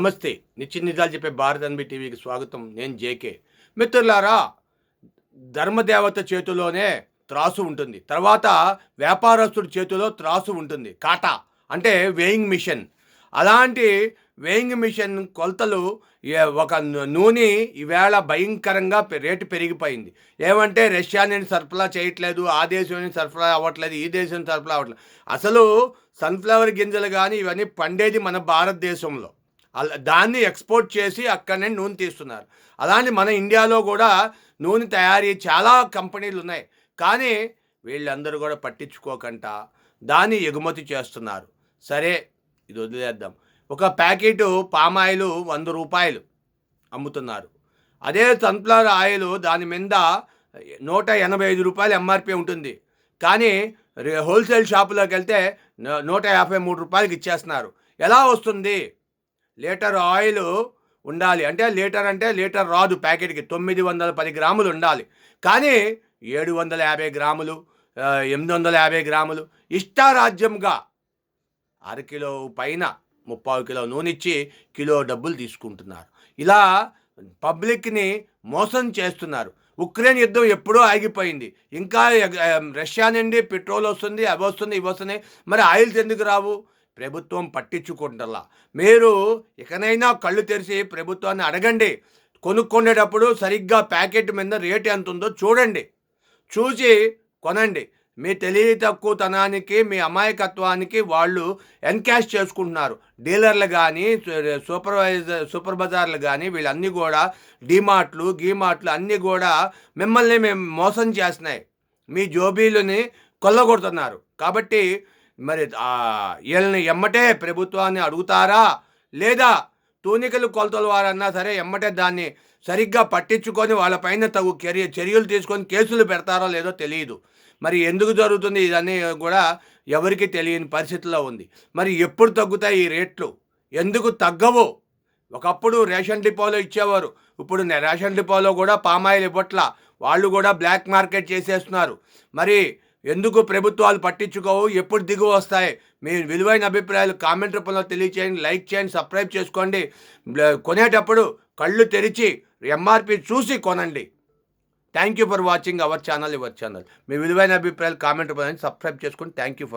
నమస్తే. నిత్య నిజాలు చెప్పే భారత్ అన్బి టీవీకి స్వాగతం. నేను జేకే. మిత్రులారా ధర్మదేవత చేతిలోనే త్రాసు ఉంటుంది. తర్వాత వ్యాపారస్తుడి చేతిలో త్రాసు ఉంటుంది. కాటా అంటే వేయింగ్ మిషన్. అలాంటి వేయింగ్ మిషన్ కొలతలు ఒక నూనె ఈవేళ భయంకరంగా రేటు పెరిగిపోయింది. ఏమంటే రష్యా సరఫరా చేయట్లేదు ఆ దేశం నుంచి సరఫరా అవ్వట్లేదు ఈ దేశం సరఫరా అవ్వట్లేదు. అసలు సన్ఫ్లవర్ గింజలు కానీ ఇవన్నీ పండేది మన భారతదేశంలో. దాన్ని ఎక్స్పోర్ట్ చేసి అక్కడ నుండి నూనె తీస్తున్నారు. అలాంటి మన ఇండియాలో కూడా నూనె తయారీ చాలా కంపెనీలు ఉన్నాయి. కానీ వీళ్ళందరూ కూడా పట్టించుకోకుండా దాన్ని ఎగుమతి చేస్తున్నారు. సరే ఇది వదిలేద్దాం. ఒక ప్యాకెట్ పామాయిలు వంద రూపాయలు అమ్ముతున్నారు. అదే సన్ఫ్లవర్ ఆయిల్ దాని మీద నూట ఎనభై ఐదు రూపాయలు ఎంఆర్పి ఉంటుంది. కానీ రే- హోల్సేల్ షాపులోకి వెళ్తే నూట యాభై మూడు రూపాయలకి ఇచ్చేస్తున్నారు. ఎలా వస్తుంది? లీటర్ ఆయిల్ ఉండాలి. అంటే లీటర్ అంటే లీటర్ రాదు ప్యాకెట్కి. తొమ్మిది వందల పది గ్రాములు ఉండాలి. కానీ ఏడు వందల యాభై గ్రాములు ఎనిమిది వందల యాభై గ్రాములు ఇష్టారాజ్యంగా అరకిలో పైన ముప్పావు కిలో నూనె ఇచ్చి కిలో డబ్బులు తీసుకుంటున్నారు. ఇలా పబ్లిక్ని మోసం చేస్తున్నారు. ఉక్రెయిన్ యుద్ధం ఎప్పుడో ఆగిపోయింది. ఇంకా రష్యా నుండి పెట్రోల్ వస్తుంది అవి వస్తుంది ఇవి వస్తున్నాయి. మరి ఆయిల్స్ ఎందుకు రావు? ప్రభుత్వం పట్టించుకుంటల్లా. మీరు ఇకనైనా కళ్ళు తెరిచి ప్రభుత్వాన్ని అడగండి. కొనుక్కునేటప్పుడు సరిగ్గా ప్యాకెట్ మీద రేట్ ఎంత ఉందో చూడండి. చూసి కొనండి. మీ తెలివి తక్కువతనానికి మీ అమాయకత్వానికి వాళ్ళు ఎన్కాష్ చేసుకుంటున్నారు. డీలర్లు కానీ సూపర్వైజర్ సూపర్ బజార్లు కానీ వీళ్ళన్నీ కూడా డీమార్ట్లు గీమార్ట్లు అన్నీ కూడా మిమ్మల్ని మేము మోసం చేస్తున్నాయి. మీ జోబీలని కొల్లగొడుతున్నారు. కాబట్టి మరి వీళ్ళని ఎమ్మటే ప్రభుత్వాన్ని అడుగుతారా? లేదా తూనికలు కొలతలు వారన్నా సరే ఎమ్మటే దాన్ని సరిగ్గా పట్టించుకొని వాళ్ళపైన తగు చర్య చర్యలు తీసుకొని కేసులు పెడతారో లేదో తెలియదు. మరి ఎందుకు జరుగుతుంది ఇదన్నీ కూడా ఎవరికి తెలియని పరిస్థితిలో ఉంది. మరి ఎప్పుడు తగ్గుతాయి ఈ రేట్లు? ఎందుకు తగ్గవు? ఒకప్పుడు రేషన్ డిపోలో ఇచ్చేవారు. ఇప్పుడు రేషన్ డిపోలో కూడా పామాయిల్ ఇవ్వట్ల. వాళ్ళు కూడా బ్లాక్ మార్కెట్ చేసేస్తున్నారు. మరి ఎందుకు ప్రభుత్వాలు పట్టించుకోవు? ఎప్పుడు దిగువ వస్తాయి? మీ విలువైన అభిప్రాయాలు కామెంట్ రూపంలో తెలియచేయండి లైక్ చేయండి సబ్స్క్రైబ్ చేసుకోండి. కొనేటప్పుడు కళ్ళు తెరిచి ఎంఆర్పి చూసి కొనండి. Thank you for watching our channel your channel మీ విలువైన అభిప్రాయాలు కామెంట్ రూపంలో సబ్స్క్రైబ్ చేసుకోండి థ్యాంక్ యూ ఫర్